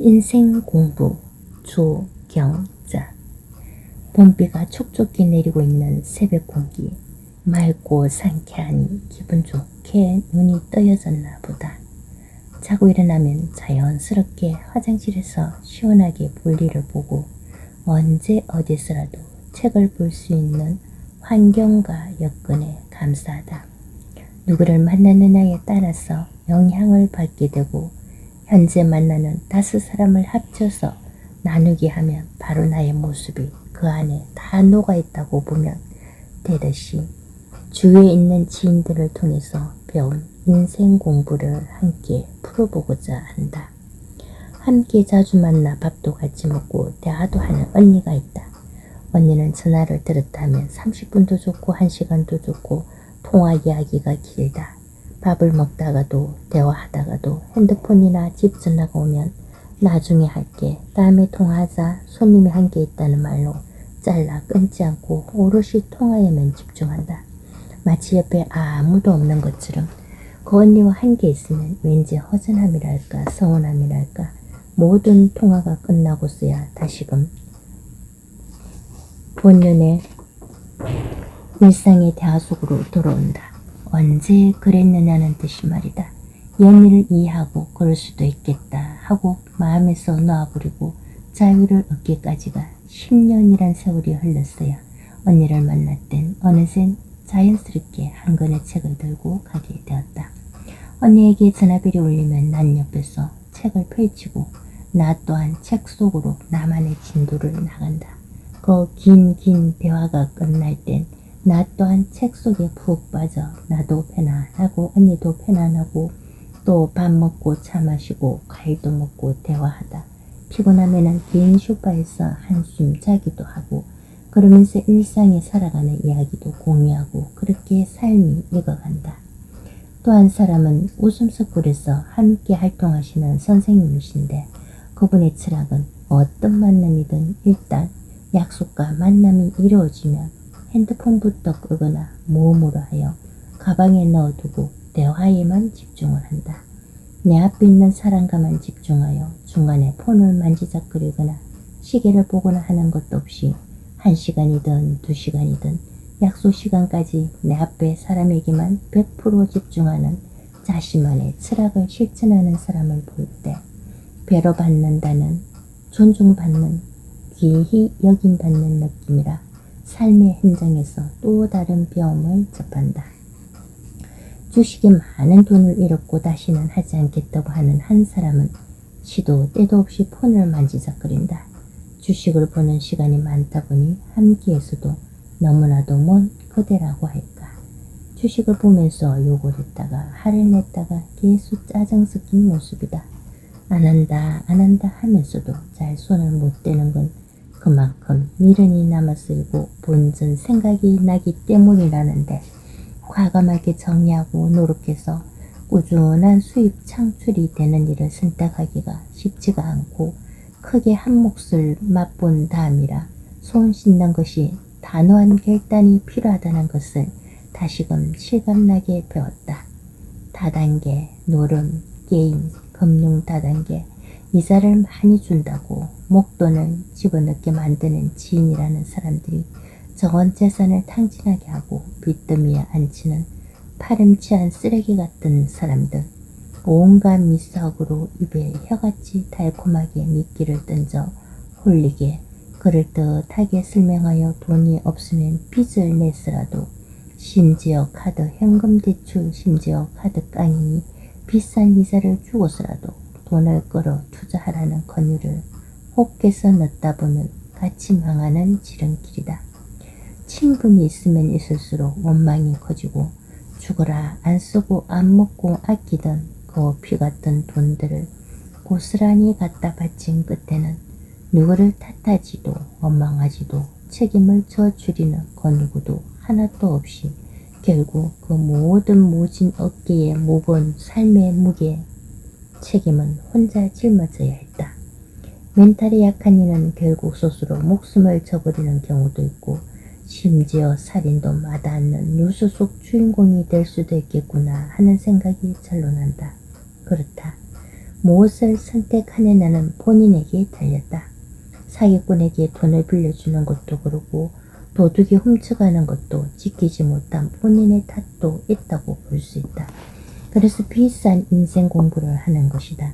인생 공부 조경자 봄비가 촉촉히 내리고 있는 새벽 공기 맑고 상쾌하니 기분 좋게 눈이 떠여졌나 보다. 자고 일어나면 자연스럽게 화장실에서 시원하게 볼일을 보고 언제 어디서라도 책을 볼 수 있는 환경과 여건에 감사하다. 누구를 만나느냐에 따라서 영향을 받게 되고 현재 만나는 다섯 사람을 합쳐서 나누게 하면 바로 나의 모습이 그 안에 다 녹아 있다고 보면 되듯이 주위에 있는 지인들을 통해서 배운 인생 공부를 함께 풀어보고자 한다. 함께 자주 만나 밥도 같이 먹고 대화도 하는 언니가 있다. 언니는 전화를 들었다 하면 30분도 좋고 1시간도 좋고 통화 이야기가 길다. 밥을 먹다가도 대화하다가도 핸드폰이나 집 전화가 오면 나중에 할게 다음에 통화하자 손님이 한 게 있다는 말로 잘라 끊지 않고 오롯이 통화에만 집중한다. 마치 옆에 아무도 없는 것처럼 그 언니와 한 게 있으면 왠지 허전함이랄까 서운함이랄까 모든 통화가 끝나고서야 다시금 본연의 일상의 대화 속으로 돌아온다. 언제 그랬느냐는 뜻이 말이다. 연희를 이해하고 그럴 수도 있겠다 하고 마음에서 놓아버리고 자유를 얻기까지가 10년이란 세월이 흘렀어야 언니를 만났던 어느새 자연스럽게 한 권의 책을 들고 가게 되었다. 언니에게 전화벨이 울리면 난 옆에서 책을 펼치고 나 또한 책 속으로 나만의 진도를 나간다. 그 긴 긴 대화가 끝날 땐 나 또한 책 속에 푹 빠져 나도 편안하고 언니도 편안하고 또 밥 먹고 차 마시고 과일도 먹고 대화하다. 피곤하면은 긴 소파에서 한숨 자기도 하고 그러면서 일상에 살아가는 이야기도 공유하고 그렇게 삶이 익어간다. 또한 사람은 웃음석굴에서 함께 활동하시는 선생님이신데 그분의 철학은 어떤 만남이든 일단 약속과 만남이 이루어지면 핸드폰부터 끄거나 모음으로 하여 가방에 넣어두고 대화에만 집중을 한다. 내 앞에 있는 사람과만 집중하여 중간에 폰을 만지작거리거나 시계를 보거나 하는 것도 없이 한 시간이든 두 시간이든 약속 시간까지 내 앞에 사람에게만 100% 집중하는 자신만의 철학을 실천하는 사람을 볼 때 배로 받는다는 존중받는 귀히 여김받는 느낌이라 삶의 현장에서 또 다른 배움을 접한다. 주식에 많은 돈을 잃었고 다시는 하지 않겠다고 하는 한 사람은 시도 때도 없이 폰을 만지작거린다. 주식을 보는 시간이 많다 보니 함께에서도 너무나도 먼 그대라고 할까. 주식을 보면서 욕을 했다가 화를 냈다가 계속 짜증 섞인 모습이다. 안 한다 안 한다 하면서도 잘 손을 못 대는 건 그만큼 미련이 남아쓰고 본전 생각이 나기 때문이라는데 과감하게 정리하고 노력해서 꾸준한 수입 창출이 되는 일을 선택하기가 쉽지가 않고 크게 한 몫을 맛본 다음이라 손 씻는 것이 단호한 결단이 필요하다는 것을 다시금 실감나게 배웠다. 다단계, 노름, 게임, 금융 다단계, 이자를 많이 준다고 목돈을 집어넣게 만드는 지인이라는 사람들이 적은 재산을 탕진하게 하고 빚더미에 앉히는 파렴치한 쓰레기 같은 사람들. 온갖 미사학으로 입에 혀같이 달콤하게 미끼를 던져 홀리게 그럴듯하게 설명하여 돈이 없으면 빚을 냈으라도 심지어 카드 현금 대출 심지어 카드 깡이니 비싼 이자를 주고서라도 돈을 끌어 투자하라는 권유를 혹해서 넣다 보면 같이 망하는 지름길이다. 친분이 있으면 있을수록 원망이 커지고 죽어라 안 쓰고 안 먹고 아끼던 그 피 같은 돈들을 고스란히 갖다 바친 끝에는 누구를 탓하지도 원망하지도 책임을 져주리는 그 누구도 하나도 없이 결국 그 모든 모진 어깨에 무거운 삶의 무게 책임은 혼자 짊어져야 했다. 멘탈이 약한 이는 결국 스스로 목숨을 저버리는 경우도 있고 심지어 살인도 마다않는 뉴스 속 주인공이 될 수도 있겠구나 하는 생각이 절로 난다. 그렇다. 무엇을 선택하느냐는 본인에게 달렸다. 사기꾼에게 돈을 빌려주는 것도 그러고 도둑이 훔쳐가는 것도 지키지 못한 본인의 탓도 있다고 볼 수 있다. 그래서 비싼 인생 공부를 하는 것이다.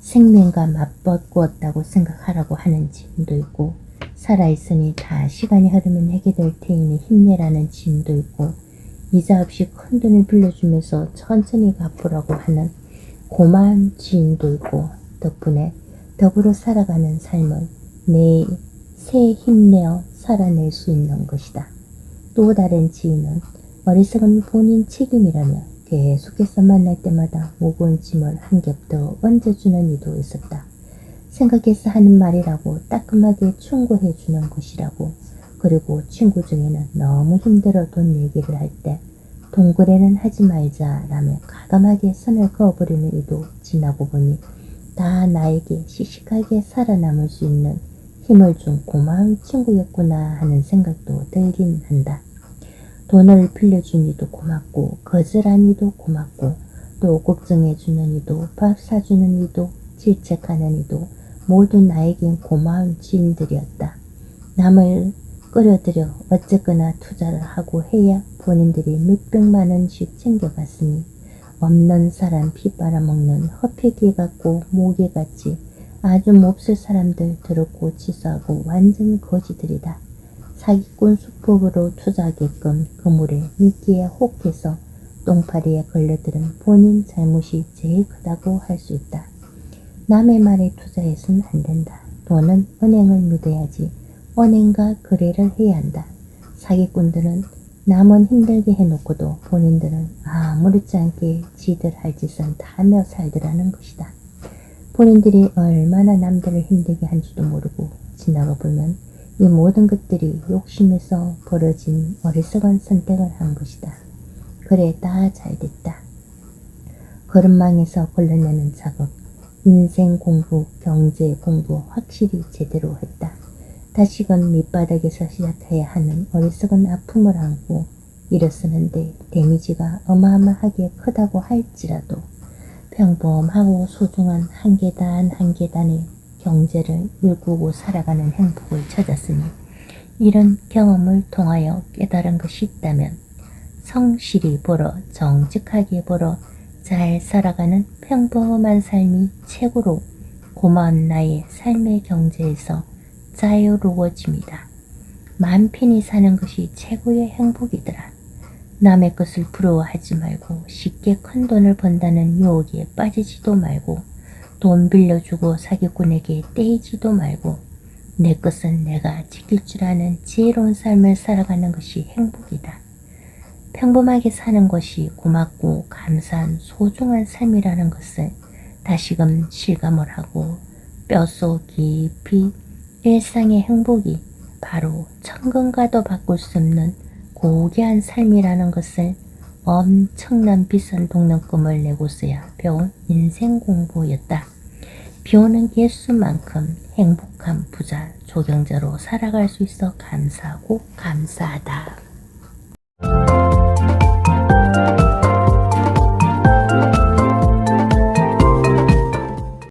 생명과 맞바꾸었다고 생각하라고 하는 짐도 있고 살아있으니 다 시간이 흐르면 해결될 테이니 힘내라는 짐도 있고 이자 없이 큰 돈을 빌려주면서 천천히 갚으라고 하는 고마운 지인도 있고 덕분에 더불어 살아가는 삶을 내새 힘내어 살아낼 수 있는 것이다. 또 다른 지인은 어리석은 본인 책임이라며 계속해서 만날 때마다 무거운 짐을 한 겹더 얹어주는 이도 있었다. 생각해서 하는 말이라고 따끔하게 충고해 주는 것이라고 그리고 친구 중에는 너무 힘들어 돈 얘기를 할 때 동거래는 하지 말자라며 가감하게 선을 그어버리는 이도 지나고 보니 다 나에게 씩씩하게 살아남을 수 있는 힘을 준 고마운 친구였구나 하는 생각도 들긴 한다. 돈을 빌려준 이도 고맙고 거절한 이도 고맙고 또 걱정해 주는 이도 밥 사주는 이도 질책하는 이도 모두 나에겐 고마운 지인들이었다. 남을 끌어들여 어쨌거나 투자를 하고 해야 본인들이 몇백만 원씩 챙겨갔으니 없는 사람 피 빨아먹는 허폐기 같고 모기같이 아주 몹쓸 사람들 더럽고 치사하고 완전 거지들이다. 사기꾼 수법으로 투자하게끔 그물에 미끼에 혹해서 똥파리에 걸려들은 본인 잘못이 제일 크다고 할 수 있다. 남의 말에 투자해서는 안 된다. 돈은 은행을 믿어야지 은행과 거래를 해야 한다. 사기꾼들은 남은 힘들게 해놓고도 본인들은 아무렇지 않게 지들 할 짓은 다 하며 살더라는 것이다. 본인들이 얼마나 남들을 힘들게 한지도 모르고 지나가 보면 이 모든 것들이 욕심에서 벌어진 어리석은 선택을 한 것이다. 그래 다 잘됐다. 걸음망에서 걸러내는 작업, 인생 공부, 경제 공부 확실히 제대로 했다. 다시금 밑바닥에서 시작해야 하는 어리석은 아픔을 안고 일어서는데 데미지가 어마어마하게 크다고 할지라도 평범하고 소중한 한 계단 한 계단의 경제를 일구고 살아가는 행복을 찾았으니 이런 경험을 통하여 깨달은 것이 있다면 성실히 벌어 정직하게 벌어 잘 살아가는 평범한 삶이 최고로 고마운 나의 삶의 경제에서 자유로워집니다. 마음 편히 사는 것이 최고의 행복이더라. 남의 것을 부러워하지 말고 쉽게 큰 돈을 번다는 유혹에 빠지지도 말고 돈 빌려주고 사기꾼에게 떼이지도 말고 내 것은 내가 지킬 줄 아는 지혜로운 삶을 살아가는 것이 행복이다. 평범하게 사는 것이 고맙고 감사한 소중한 삶이라는 것을 다시금 실감을 하고 뼛속 깊이 일상의 행복이 바로 천금과도 바꿀 수 없는 고귀한 삶이라는 것을 엄청난 비싼 동력금을 내고서야 배운 인생 공부였다. 비오는 예수만큼 행복한 부자 조경자로 살아갈 수 있어 감사하고 감사하다.